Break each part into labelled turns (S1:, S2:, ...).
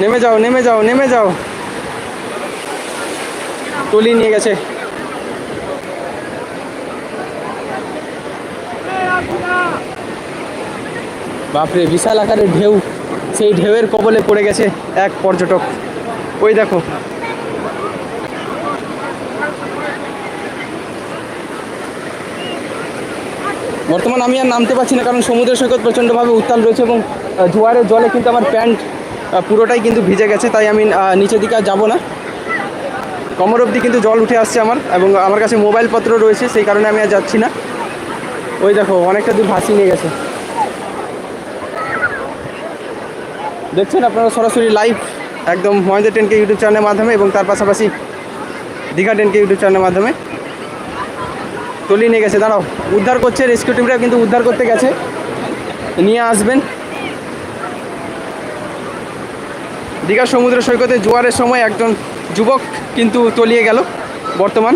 S1: নেমে যাও নেমে যাও নেমে যাও। তুলি নিয়ে গেছে। বাপরে, বিশাল আকারের ঢেউ। সেই ঢেউয়ের কবলে পড়ে গেছে এক পর্যটক। ওই দেখো। বর্তমান আমি আর নামতে পারছি না, কারণ সমুদ্র সৈকত প্রচণ্ডভাবে উত্তাল রয়েছে এবং জোয়ারের জলে কিন্তু আমার প্যান্ট পুরোটাই কিন্তু ভিজে গেছে, তাই আমি নিচের দিকে আর যাব না। কমর অবধি কিন্তু জল উঠে আসছে আমার, এবং আমার কাছে মোবাইল পত্র রয়েছে, সেই কারণে আমি আর যাচ্ছি না। ওই দেখো, অনেকটা দূর ভাসি নিয়ে গেছে। দেখছেন আপনারা সরাসরি লাইভ একদম মহেন্দ্র টেনকে ইউটিউব চ্যানেলের মাধ্যমে এবং তার পাশাপাশি দীঘা টেনকে ইউটিউব চ্যানেলের মাধ্যমে। তলিয়ে নিয়ে গেছে, দাঁড়াও, উদ্ধার করছে রেস্কিউ টিমরা কিন্তু উদ্ধার করতে গেছে। নিয়ে আসবেন। দীঘা সমুদ্র সৈকতে জোয়ারের সময় একজন যুবক কিন্তু তলিয়ে গেল, বর্তমান।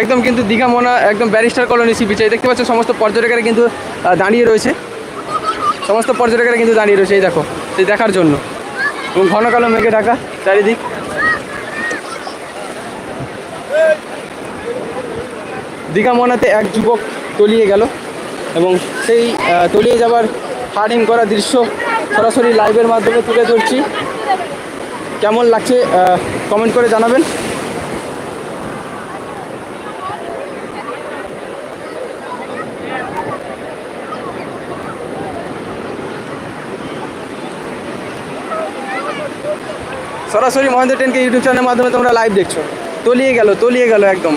S1: একদম কিন্তু দীঘা মোনা, একদম ব্যারিস্টার কলোনি সি বিচে। দেখতে পাচ্ছ, সমস্ত পর্যটকেরা কিন্তু দাঁড়িয়ে রয়েছে। সমস্ত পর্যটকেরা কিন্তু দাঁড়িয়ে রয়েছে, এই দেখো সেই দেখার জন্য। এবং ঘন কালো মেঘে ঢাকা, চারিদিক। দীঘা মোনাতে এক যুবক তলিয়ে গেল। এবং সেই তলিয়ে যাবার হার্ডিং করা দৃশ্য সরাসরি লাইভের মাধ্যমে তুলে ধরছি। কেমন লাগছে কমেন্ট করে জানাবেন। সরাসরি মহেন্দ্র টেনকে ইউটিউব চ্যানেলের মাধ্যমে তোমরা লাইভ দেখছ। তলিয়ে গেল তলিয়ে গেল একদম।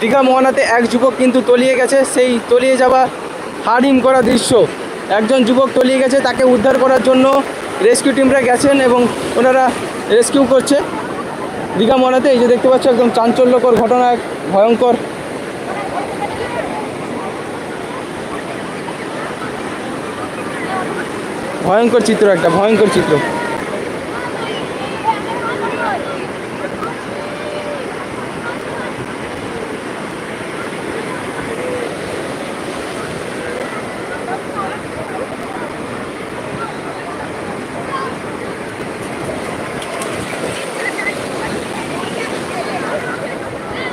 S1: দীঘা মোহনাতে এক যুবক কিন্তু তলিয়ে গেছে, সেই তলিয়ে যাওয়া হাড়িম করা দৃশ্য। একজন যুবক তলিয়ে গেছে, তাকে উদ্ধার করার জন্য রেস্কিউ টিমরা গেছেন এবং ওনারা রেস্কিউ করছে। দীঘা মোহনাতে এই যে দেখতে পাচ্ছ, একদম চাঞ্চল্যকর ঘটনা, এক ভয়ঙ্কর। ভয়ঙ্কর চিত্র একটা, ভয়ঙ্কর চিত্র।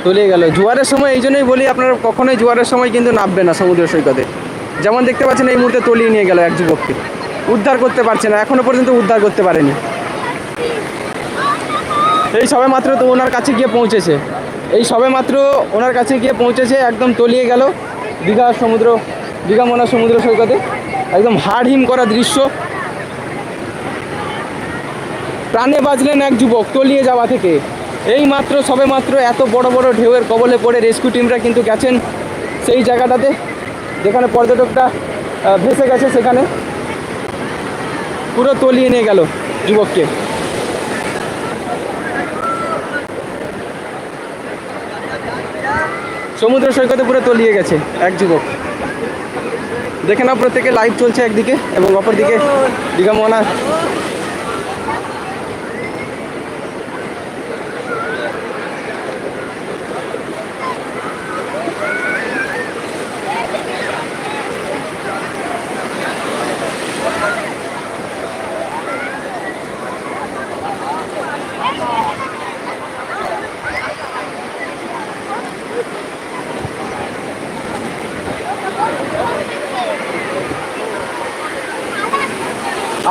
S1: তলিয়ে গেল। জোয়ারের সময় এই জন্যই বলি আপনারা কখনোই জোয়ারের সময় কিন্তু নামবে না সমুদ্র সৈকতে। যেমন দেখতে পাচ্ছেন এই মুহূর্তে তলিয়ে নিয়ে গেল এক যুবককে। উদ্ধার করতে পারছে না, এখনও পর্যন্ত উদ্ধার করতে পারেনি। এই সবে মাত্র তো ওনার কাছে গিয়ে পৌঁছেছে। এই সবে মাত্র ওনার কাছে গিয়ে পৌঁছেছে, একদম তলিয়ে গেল দীঘা সমুদ্র, দীঘা মোনা সমুদ্র সৈকতে। একদম হাড় হিম করা দৃশ্য। প্রাণে বাঁচলেন এক যুবক তলিয়ে যাওয়া থেকে। এই মাত্র সবে মাত্র এত বড় বড় ঢেউয়ের কবলে পড়ে রেস্কিউ টিমরা কিন্তু গেছেন সেই জায়গাটাতে, যেখানে পর্যটকটা ভেসে গেছে সেখানে। পুরো তলিয়ে নিয়ে গেল যুবককে। সমুদ্র সৈকতে পুরো তলিয়ে গেছে এক যুবক। দেখে নাও প্রত্যেকে লাইভ চলছে একদিকে এবং অপরদিকে দীঘা মোহনা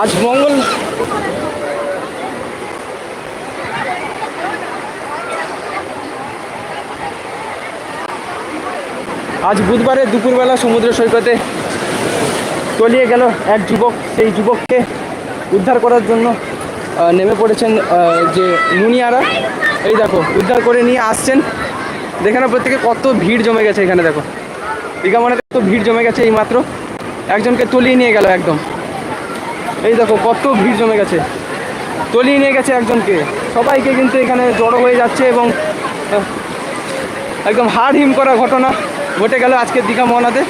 S1: আজ মঙ্গল আজ বুধবারে দুপুরবেলা সমুদ্র সৈকতে তলিয়ে গেল এক যুবক। সেই যুবককে উদ্ধার করার জন্য নেমে পড়েছেন যে মুনিয়ারা। এই দেখো, উদ্ধার করে নিয়ে আসছেন। দেখে না প্রত্যেকে কত ভিড় জমে গেছে এখানে, দেখো। দীঘা মানে কত ভিড় জমে গেছে এই মাত্র একজনকে তলিয়ে নিয়ে গেল একদম। এই দেখো, কত ভিড় জমে গেছে তলিয়ে নিয়ে গেছে একজনকে সবাইকে কিন্তু এখানে জড়ো হয়ে যাচ্ছে এবং একদম হার হিম করা ঘটনা ঘটে গেল আজকের দীঘা মহনাতে.